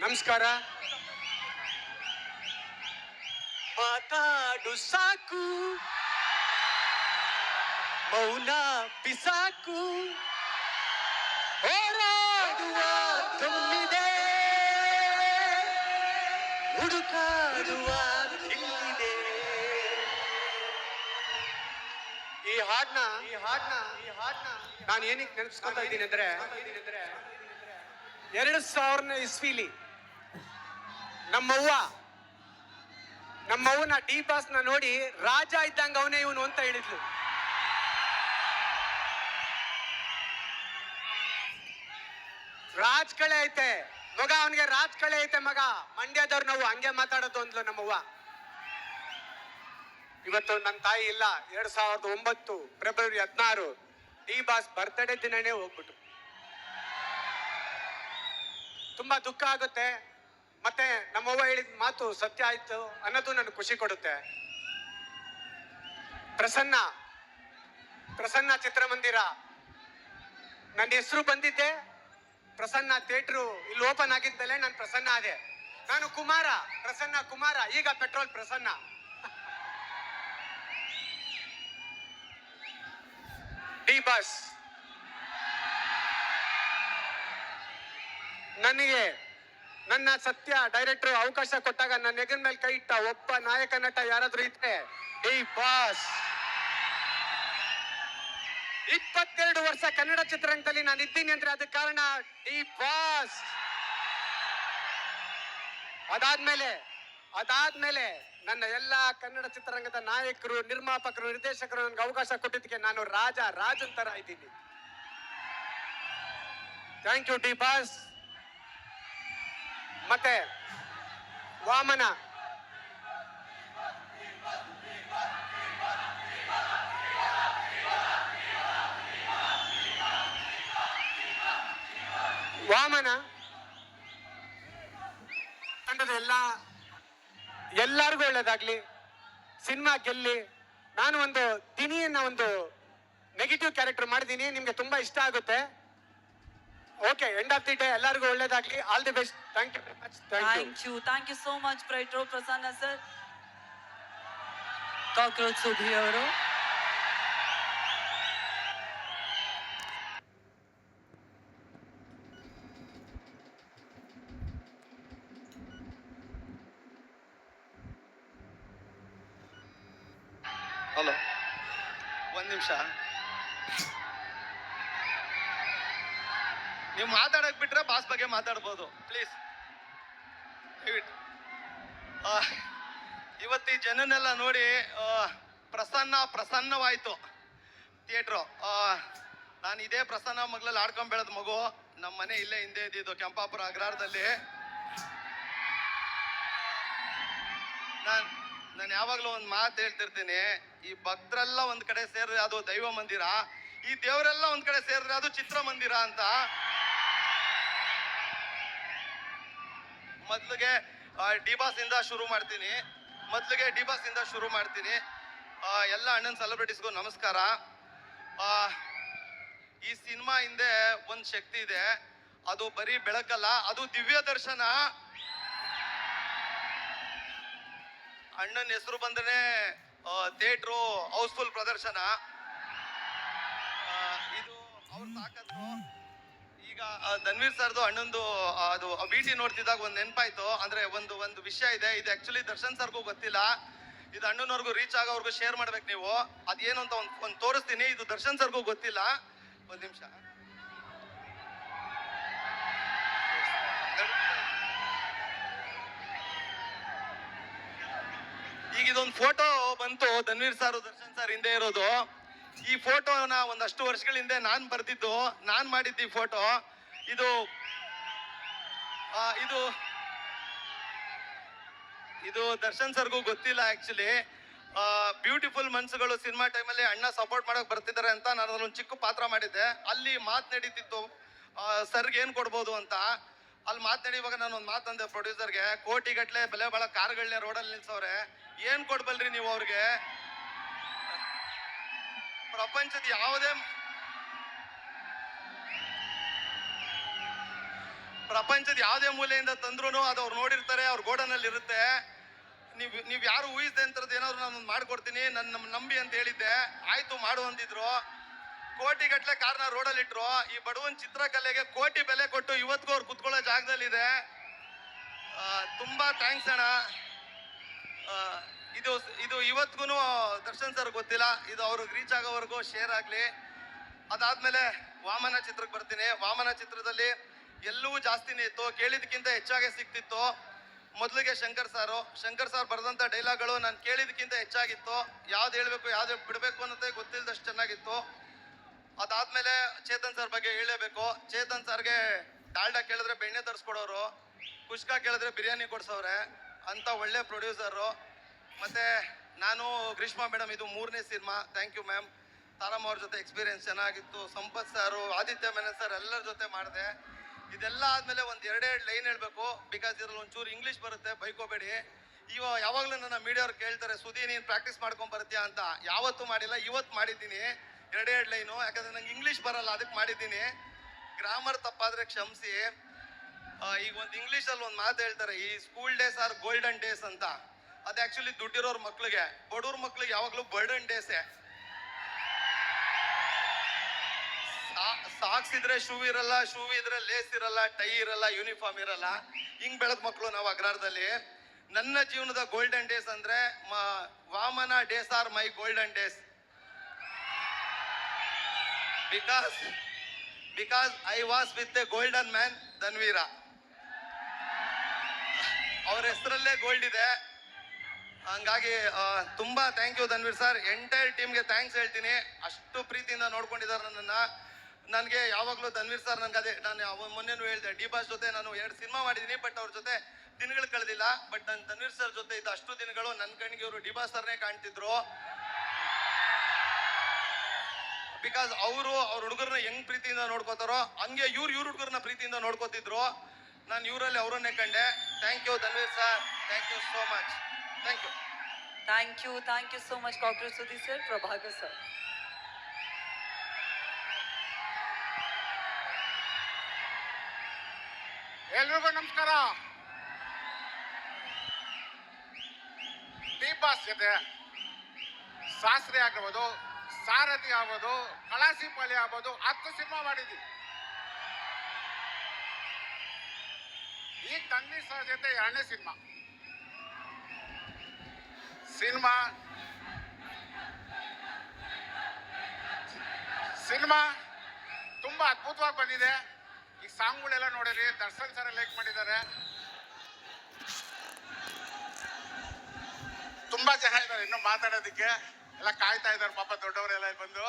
ನಮಸ್ಕಾರ. ಮಾತಾಡು ಸಾಕು. ಮೌನ ಬಿಸಾಕು. ಹೋರಾಡುವ ತುಂಬಿದೆ. ಹುಡುಕಾಡುವ ಇಲ್ಲಿದೆ ಈ ಹಾಡ್ನ ಈ ಹಾಡ್ನ ಈ ಹಾಡ್ನ ನಾನು ಏನಕ್ಕೆ ನೆನಪಿಸ್ಕೊತಾ ಇದ್ದೀನಿ ಅಂದ್ರೆ, ಎರಡು ಸಾವಿರನೇ ಇಸ್ವಿಲಿ ನಮ್ಮವ್ವ. ನಮ್ಮವ್ವನ ಡಿ ಬಾಸ್ನ ನೋಡಿ ರಾಜ ಇದ್ದಂಗ ಅವನೇ ಇವನು ಅಂತ ಹೇಳಿದ್ಲು. ರಾಜ್ ಕಳೆ ಐತೆ. ಮಗ ಅವನಿಗೆ ರಾಜ್ ಕಳೆ ಐತೆ ಮಗ. ಮಂಡ್ಯದವ್ರು ನಾವು ಹಂಗೆ ಮಾತಾಡೋದು ಅಂದ್ಲು ನಮ್ಮವ್ವ. ಇವತ್ತು ನನ್ನ ತಾಯಿ ಇಲ್ಲ. ಎರಡ್ ಸಾವಿರದ ಒಂಬತ್ತು ಫೆಬ್ರವರಿ ಹದಿನಾರು ಡಿ ಬಾಸ್ ಬರ್ತ್ಡೇ ದಿನನೇ ಹೋಗ್ಬಿಟ್ಟು ತುಂಬಾ ದುಃಖ ಆಗುತ್ತೆ. ಮತ್ತೆ ನಮ್ಮವ್ವ ಹೇಳಿದ ಮಾತು ಸತ್ಯ ಆಯ್ತು ಅನ್ನೋದು ನನಗೆ ಖುಷಿ ಕೊಡುತ್ತೆ. ಪ್ರಸನ್ನ ಪ್ರಸನ್ನ ಚಿತ್ರಮಂದಿರ. ನನ್ನ ಹೆಸರು ಬಂದಿದ್ದೆ. ಪ್ರಸನ್ನ ಥಿಯೇಟ್ರು ಇಲ್ಲಿ ಓಪನ್ ಆಗಿದ್ದಲ್ಲೇ ನಾನು ಪ್ರಸನ್ನ ಆದೆ. ನಾನು ಕುಮಾರ, ಪ್ರಸನ್ನ ಕುಮಾರ, ಈಗ ಪೆಟ್ರೋಲ್ ಪ್ರಸನ್ನ. ಡಿ ಬಸ್ ನನಗೆ ನನ್ನ ಸತ್ಯ ಡೈರೆಕ್ಟರ್ ಅವಕಾಶ ಕೊಟ್ಟಾಗ ನನ್ನ ನೆಗನ್ ಮೇಲೆ ಕೈ ಇಟ್ಟ ಒಬ್ಬ ನಾಯಕ ನಟ ಯಾರಾದ್ರೂ ಇದ್ರೆ ಈ ಬಾಸ್. ಇಪ್ಪತ್ತೆರಡು ವರ್ಷ ಕನ್ನಡ ಚಿತ್ರರಂಗದಲ್ಲಿ ನಾನು ಇದ್ದೀನಿ ಅಂದ್ರೆ ಅದಕ್ಕೆ ಕಾರಣ ಈ ಬಾಸ್. ಅದಾದ್ಮೇಲೆ ಅದಾದ್ಮೇಲೆ ನನ್ನ ಎಲ್ಲಾ ಕನ್ನಡ ಚಿತ್ರರಂಗದ ನಾಯಕರು, ನಿರ್ಮಾಪಕರು, ನಿರ್ದೇಶಕರು ನನಗೆ ಅವಕಾಶ ಕೊಟ್ಟಿದ್ದಕ್ಕೆ ನಾನು ರಾಜ ರಾಜಂತರ ತರ ಇದ್ದೀನಿ. Thank you D boss. ಮತ್ತೆ ವಾಮನ. ವಾಮನ. ತಂಡದ ಎಲ್ಲ, ಎಲ್ಲರಿಗೂ ಒಳ್ಳೇದಾಗ್ಲಿ. ಸಿನಿಮಾ ಗೆಲ್ಲಿ. ನಾನು ಒಂದು ದಿನಿಯನ್ನ ಒಂದು ನೆಗೆಟಿವ್ ಕ್ಯಾರೆಕ್ಟರ್ ಮಾಡಿದ್ದೀನಿ. ನಿಮ್ಗೆ ತುಂಬಾ ಇಷ್ಟ ಆಗುತ್ತೆ. Okay end of the day ಎಲ್ಲರಿಗೂ ಒಳ್ಳೇದಾಗ್ಲಿ all the best thank you much thank you Thank you. Thank you so much, Petro Prasanna sir. Cockroach Subhi ಅವರು ಹಲೋ ಒಂದು ನಿಮಿಷ ನೀವು ಮಾತಾಡಕ್ ಬಿಟ್ರೆ ಬಾಸ್ ಬಗ್ಗೆ ಮಾತಾಡ್ಬೋದು. ಪ್ಲೀಸ್ ಇವತ್ತಿ ಜನನೆಲ್ಲ ನೋಡಿ ಪ್ರಸನ್ನ ಪ್ರಸನ್ನವಾಯ್ತು. ಥಿಯೇಟ್ರು. ನಾನು ಇದೇ ಪ್ರಸನ್ನ ಮಗ್ಳಲ್ಲಿ ಆಡ್ಕೊಂಡ್ ಬೆಳೆದ ಮಗು. ನಮ್ಮ ಮನೆ ಇಲ್ಲೇ ಹಿಂದೆ ಇದ್ದಿದ್ದು ಕೆಂಪಾಪುರ ಅಗ್ರಾರದಲ್ಲಿ. ನಾನು ನಾನು ಯಾವಾಗಲೂ ಒಂದು ಮಾತು ಹೇಳ್ತಿರ್ತೀನಿ. ಈ ಭಕ್ತರೆಲ್ಲ ಒಂದು ಕಡೆ ಸೇರಿದ್ರೆ ಅದು ದೈವ ಮಂದಿರ. ಈ ದೇವರೆಲ್ಲ ಒಂದು ಕಡೆ ಸೇರಿದ್ರೆ ಅದು ಚಿತ್ರಮಂದಿರ ಅಂತ. ಮೊದ್ಲಿಗೆ ಇಂದ ಶುರು ಮಾಡ್ತೀನಿ. ಮೊದ್ಲಿಗೆ ಇಂದ ಶುರು ಮಾಡ್ತೀನಿ. ಎಲ್ಲ ಅಣ್ಣನ ಸೆಲೆಬ್ರಿಟೀಸ್ಗೂ ನಮಸ್ಕಾರ. ಈ ಸಿನಿಮಾ ಹಿಂದೆ ಒಂದು ಶಕ್ತಿ ಇದೆ. ಅದು ಬರೀ ಬೆಳಕಲ್ಲ, ಅದು ದಿವ್ಯ ದರ್ಶನ. ಅಣ್ಣನ ಹೆಸರು ಬಂದ್ರೆ ಥಿಯೇಟ್ರು ಹೌಸ್ಫುಲ್ ಪ್ರದರ್ಶನ. ಇದು ಅವ್ರು ತಾಕತ್ತು. ಈಗ ಧನ್ವೀರ್ ಸರ್ದು ಅಣ್ಣಂದು ಅದು ಬಿ ಟಿ ನೋಡ್ತಿದ್ದಾಗ ಒಂದು ನೆನಪಾಯ್ತು. ಅಂದ್ರೆ ಒಂದು ಒಂದು ವಿಷಯ ಇದೆ. ಇದು ಆಕ್ಚುಲಿ ದರ್ಶನ್ ಸರ್ಗೂ ಗೊತ್ತಿಲ್ಲ. ಇದು ಅಣ್ಣನವ್ರಿಗೂ ರೀಚ್ ಆಗೋವರೆಗೂ ಶೇರ್ ಮಾಡ್ಬೇಕು ನೀವು. ಅದೇನು ಅಂತ ಒಂದು ಒಂದು ತೋರಿಸ್ತೀನಿ. ಇದು ದರ್ಶನ್ ಸರ್ಗೂ ಗೊತ್ತಿಲ್ಲ. ಒಂದು ನಿಮಿಷ. ಈಗ ಇದೊಂದು ಫೋಟೋ ಬಂತು ಧನ್ವೀರ್ ಸರ್, ದರ್ಶನ್ ಸರ್ ಹಿಂದೆ ಇರೋದು. ಈ ಫೋಟೋನ ಒಂದಷ್ಟು ವರ್ಷಗಳ ಹಿಂದೆ ನಾನ್ ಬರ್ದಿದ್ದು. ನಾನು ಮಾಡಿದ್ದು ಈ ಫೋಟೋ ಇದು ಇದು ಇದು ದರ್ಶನ್ ಸರ್ಗೂ ಗೊತ್ತಿಲ್ಲ ಆಕ್ಚುಲಿ ಬ್ಯೂಟಿಫುಲ್ ಮನ್ಸುಗಳು ಸಿನಿಮಾ ಟೈಮಲ್ಲಿ ಅಣ್ಣ ಸಪೋರ್ಟ್ ಮಾಡೋಕೆ ಬರ್ತಿದ್ದಾರೆ ಅಂತ ನಾನು ಅದೊಂದು ಚಿಕ್ಕ ಪಾತ್ರ ಮಾಡಿದ್ದೆ. ಅಲ್ಲಿ ಮಾತು ನಡೀತಿತ್ತು. ಸರ್ಗೆ ಏನು ಕೊಡ್ಬೋದು ಅಂತ. ಅಲ್ಲಿ ಮಾತು ನಡೆಯುವಾಗ ನಾನು ಒಂದು ಮಾತಂದೆ ಪ್ರೊಡ್ಯೂಸರ್ಗೆ ಕೋಟಿ ಗಟ್ಟಲೆ ಬೆಲೆ ಬಾಳ ಕಾರ್ಗಳನ್ನೇ ರೋಡಲ್ಲಿ ನಿಲ್ಸವ್ರೆ. ಏನು ಕೊಡ್ಬಲ್ರಿ ನೀವು ಅವ್ರಿಗೆ? ಪ್ರಪಂಚದ ಯಾವುದೇ ಪ್ರಪಂಚದ ಯಾವುದೇ ಮೂಲೆಯಿಂದ ತಂದ್ರೂ ಅದು ಅವ್ರು ನೋಡಿರ್ತಾರೆ, ಅವ್ರ ಗೋಡನಲ್ಲಿ ಇರುತ್ತೆ ನೀವು ನೀವು ಯಾರು ಊಹಿಸದೆ ಅಂತದ್ದು ಏನಾದ್ರು ನಾನು ಮಾಡ್ಕೊಡ್ತೀನಿ ನನ್ನ ನಂಬಿ ಅಂತ ಹೇಳಿದ್ದೆ. ಆಯ್ತು ಮಾಡು ಅಂದಿದ್ರು. ಕೋಟಿ ಗಟ್ಲೆ ಕಾರ್ನ ರೋಡಲ್ಲಿ ಇಟ್ರು ಈ ಬಡವನ್ ಚಿತ್ರಕಲೆಗೆ ಕೋಟಿ ಬೆಲೆ ಕೊಟ್ಟು ಇವತ್ತಿಗೂ ಅವ್ರು ಕುತ್ಕೊಳ್ಳೋ ಜಾಗದಲ್ಲಿದೆ. ತುಂಬಾ ಥ್ಯಾಂಕ್ಸ್ ಅಣ್ಣ. ಇದು ಇದು ಇವತ್ತಿಗೂ ದರ್ಶನ್ ಸರ್ ಗೊತ್ತಿಲ್ಲ. ಇದು ಅವ್ರಿಗೆ ರೀಚ್ ಆಗೋವರೆಗೂ ಶೇರ್ ಆಗಲಿ. ಅದಾದ್ಮೇಲೆ ವಾಮನ ಚಿತ್ರಕ್ಕೆ ಬರ್ತೀನಿ. ವಾಮನ ಚಿತ್ರದಲ್ಲಿ ಎಲ್ಲವೂ ಜಾಸ್ತಿನೇ ಇತ್ತು. ಕೇಳಿದಕ್ಕಿಂತ ಹೆಚ್ಚಾಗೆ ಸಿಕ್ತಿತ್ತು ಮೊದಲಿಗೆ ಶಂಕರ್ ಸಾರು. ಶಂಕರ್ ಸಾರ್ ಬರೆದಂಥ ಡೈಲಾಗ್ಗಳು ನಾನು ಕೇಳಿದಕ್ಕಿಂತ ಹೆಚ್ಚಾಗಿತ್ತು. ಯಾವ್ದು ಹೇಳಬೇಕು, ಯಾವ್ದು ಬಿಡಬೇಕು ಅನ್ನೋದೇ ಗೊತ್ತಿಲ್ಲದಷ್ಟು ಚೆನ್ನಾಗಿತ್ತು. ಅದಾದಮೇಲೆ ಚೇತನ್ ಸರ್ ಬಗ್ಗೆ ಹೇಳಲೇಬೇಕು ಚೇತನ್ ಸರ್ಗೆ ಡಾಲ್ಡಾ ಕೇಳಿದ್ರೆ ಬೆಣ್ಣೆ ತರಿಸ್ಕೊಡೋರು, ಕುಷ್ಕಾ ಕೇಳಿದ್ರೆ ಬಿರಿಯಾನಿ ಕೊಡ್ಸೋರೆ ಅಂತ ಒಳ್ಳೆ ಪ್ರೊಡ್ಯೂಸರು. ಮತ್ತೆ ನಾನು, ಗ್ರೀಷ್ಮಾ ಮೇಡಮ್, ಇದು ಮೂರನೇ ಸಿನಿಮಾ. Thank you ma'am. ತಾರಮ್ಮ ಅವ್ರ ಜೊತೆ ಎಕ್ಸ್ಪೀರಿಯನ್ಸ್ ಚೆನ್ನಾಗಿತ್ತು. ಸಂಪತ್ ಸಾರು, ಆದಿತ್ಯ ಮೆನನ್ ಸರ್ ಎಲ್ಲರ ಜೊತೆ ಮಾಡಿದೆ. ಇದೆಲ್ಲ ಆದಮೇಲೆ ಒಂದು ಎರಡೆರಡು ಲೈನ್ ಹೇಳಬೇಕು. ಬಿಕಾಸ್ ಇದ್ರಲ್ಲಿ ಒಂಚೂರು ಇಂಗ್ಲೀಷ್ ಬರುತ್ತೆ, ಬೈಕೋಬೇಡಿ. ಇವ ಯಾವಾಗಲೂ ನನ್ನ ಮೀಡಿಯವ್ರು ಕೇಳ್ತಾರೆ ಸುದಿ ನೀನು ಪ್ರಾಕ್ಟೀಸ್ ಮಾಡ್ಕೊಂಡು ಬರ್ತೀಯಾ ಅಂತ. ಯಾವತ್ತೂ ಮಾಡಿಲ್ಲ, ಇವತ್ತು ಮಾಡಿದ್ದೀನಿ. ಎರಡೆರಡು ಲೈನು. ಯಾಕಂದ್ರೆ ನಂಗೆ ಇಂಗ್ಲೀಷ್ ಬರಲ್ಲ, ಅದಕ್ಕೆ ಮಾಡಿದ್ದೀನಿ. ಗ್ರಾಮರ್ ತಪ್ಪಾದರೆ ಕ್ಷಮಿಸಿ. ಈಗ ಒಂದು ಇಂಗ್ಲೀಷಲ್ಲಿ ಒಂದು ಮಾತು ಹೇಳ್ತಾರೆ, ಈ school days are golden days ಅಂತ. ಅದು ಆಕ್ಚುಲಿ ದುಡ್ಡಿರೋರ್ ಮಕ್ಳಿಗೆ, ಬಡವ್ರ ಮಕ್ಳಿಗೆ ಯಾವಾಗಲೂ ಬರ್ಡನ್ ಡೇಸೇ ಸಾಕ್ಸ್ ಇದ್ರೆ ಶೂ ಇರಲ್ಲ ಶೂ ಇದ್ರೆ ಲೇಸ್ ಇರಲ್ಲ ಟೈ ಇರಲ್ಲ ಯೂನಿಫಾರ್ಮ್ ಇರಲ್ಲ. ಹಿಂಗ್ ಬೆಳೆದ ಮಕ್ಕಳು ನಾವು ಅಗ್ರಾರದಲ್ಲಿ. ನನ್ನ ಜೀವನದ ಗೋಲ್ಡನ್ ಡೇಸ್ ಅಂದ್ರೆ Vamana days are my golden days because because I was with a golden man Dhanveera ಅವ್ರ ಹೆಸರಲ್ಲೇ ಗೋಲ್ಡ್ ಇದೆ. ಹಂಗಾಗಿ ತುಂಬಾ thank you Dhanveer sir entire ಟೀಮ್ಗೆ ಥ್ಯಾಂಕ್ಸ್ ಹೇಳ್ತೀನಿ. ಅಷ್ಟು ಪ್ರೀತಿಯಿಂದ ನೋಡ್ಕೊಂಡಿದ್ದಾರೆ ನನ್ನನ್ನ. ನನಗೆ ಯಾವಾಗಲೂ ಧನ್ವೀರ್ ಸರ್ ನನಗೆ ಅದೇ, ನಾನು ಮೊನ್ನೆ ಮೊನ್ನೆನೂ ಹೇಳಿದೆ ಡಿ ಬಾಸ್ ಜೊತೆ ನಾನು ಎರಡು ಸಿನಿಮಾ ಮಾಡಿದ್ದೀನಿ, ಬಟ್ ಅವ್ರ ಜೊತೆ ದಿನಗಳು ಕಳೆದಿಲ್ಲ. ಬಟ್ ನನ್ನ ತನ್ವೀರ್ ಸರ್ ಜೊತೆ ಇದ್ದ ಅಷ್ಟು ದಿನಗಳು ನನ್ನ ಕಣ್ಣಿಗೆ ಇವರು ಡಿ ಬಾಸ್ ಸರ್ನೇ ಕಾಣ್ತಿದ್ರು. ಬಿಕಾಸ್ ಅವರು ಅವ್ರ ಹುಡುಗರನ್ನ ಹೆಂಗ್ ಪ್ರೀತಿಯಿಂದ ನೋಡ್ಕೋತಾರೋ, ಹಂಗೆ ಇವ್ರು ಇವ್ರ ಹುಡುಗರನ್ನ ಪ್ರೀತಿಯಿಂದ ನೋಡ್ಕೋತಿದ್ರು. ನಾನು ಇವರಲ್ಲಿ ಅವರನ್ನೇ ಕಂಡೆ. Thank you Dhanveer sir. Thank you so much thank you thank you thank you so much doctor Sudeep sir Prabhakar sir. ಎಲ್ರಿಗೂ ನಮಸ್ಕಾರ. ದೀಪಾಸ್ ಜೊತೆ ಶಾಸ್ತ್ರಿ ಆಗ್ಬೋದು ಸಾರಥಿ ಆಗ್ಬೋದು ಕಳಾಸಿಪಾಳಿ ಆಗ್ಬೋದು ಹತ್ತು ಸಿನಿಮಾ ಮಾಡಿದ್ವಿ. ಈ ತಂಗಿ ಸರ್ ಜೊತೆ ಎರಡನೇ ಸಿನಿಮಾ. ಸಿನಿಮಾ. ಸಿನಿಮಾ ತುಂಬಾ ಅದ್ಭುತವಾಗಿ ಬಂದಿದೆ. ಈ ಸಾಂಗ್ಗಳೆಲ್ಲ ನೋಡಿರಿ, ದರ್ಶನ್ ಸರ್ ಲೈಕ್ ಮಾಡಿದ್ದಾರೆ. ತುಂಬಾ ಜನ ಇದ್ದಾರೆ ಇನ್ನು ಮಾತಾಡೋದಕ್ಕೆ. ಎಲ್ಲ ಕಾಯ್ತಾ ಇದ್ದಾರೆ, ಪಾಪ ದೊಡ್ಡವರೆಲ್ಲ ಬಂದು.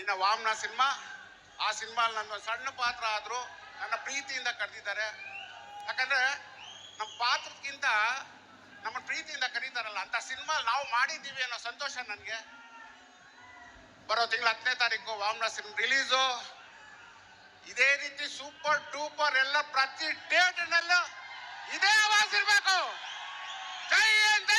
ಇನ್ನು ವಾಮ್ನ ಸಿನಿಮಾ, ಆ ಸಿನಿಮಾ ನನ್ನ ಸಣ್ಣ ಪಾತ್ರ ಆದರೂ ನನ್ನ ಪ್ರೀತಿಯಿಂದ ಕರೆದಿದ್ದಾರೆ. ಯಾಕಂದ್ರೆ ನಮ್ಮ ಪಾತ್ರಕ್ಕಿಂತ ನಮ್ಮ ಪ್ರೀತಿಯಿಂದ ಕರೀತಾರಲ್ಲ, ಅಂತ ಸಿನಿಮಾ ನಾವು ಮಾಡಿದ್ದೀವಿ ಅನ್ನೋ ಸಂತೋಷ ನನಗೆ. ಬರೋ ತಿಂಗಳ ಹತ್ತನೇ ತಾರೀಕು ವಾಮ್ನ ಸಿನಿಮಾ ರಿಲೀಸು ಇದೇ ರೀತಿ ಸೂಪರ್ ಟೂಪರ್ ಎಲ್ಲ ಪ್ರತಿ ಡೇಟ್ನಲ್ಲೂ ಇದೇ ಆವಾಜ್ ಇರಬೇಕು. ಜೈ ಅಂತ